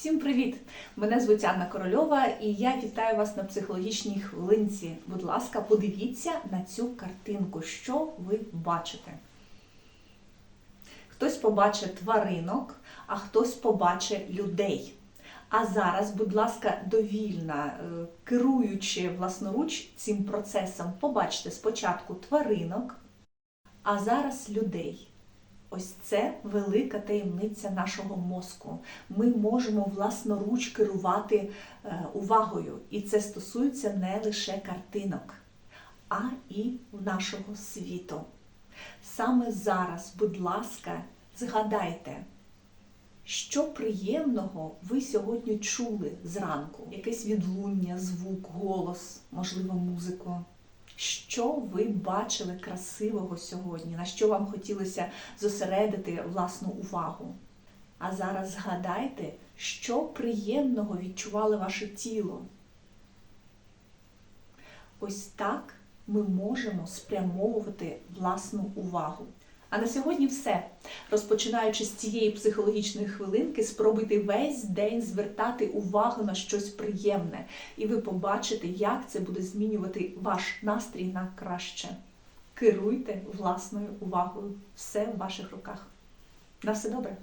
Всім привіт! Мене звуть Анна Корольова і я вітаю вас на психологічній хвилинці. Будь ласка, подивіться на цю картинку, що ви бачите. Хтось побачить тваринок, а хтось побачить людей. А зараз, будь ласка, довільно е, керуючи власноруч цим процесом, побачите спочатку тваринок, а зараз людей. Ось це велика таємниця нашого мозку. Ми можемо власноруч керувати е, увагою, і це стосується не лише картинок, а і нашого світу. Саме зараз, будь ласка, згадайте, що приємного ви сьогодні чули зранку? Якесь відлуння, звук, голос, можливо, музику. Що ви бачили красивого сьогодні? На що вам хотілося зосередити власну увагу? А зараз згадайте, що приємного відчувало ваше тіло. Ось так ми можемо спрямовувати власну увагу. А на сьогодні все. Розпочинаючи з цієї психологічної хвилинки, спробуйте весь день звертати увагу на щось приємне, і ви побачите, як це буде змінювати ваш настрій на краще. Керуйте власною увагою. Все в ваших руках. На все добре!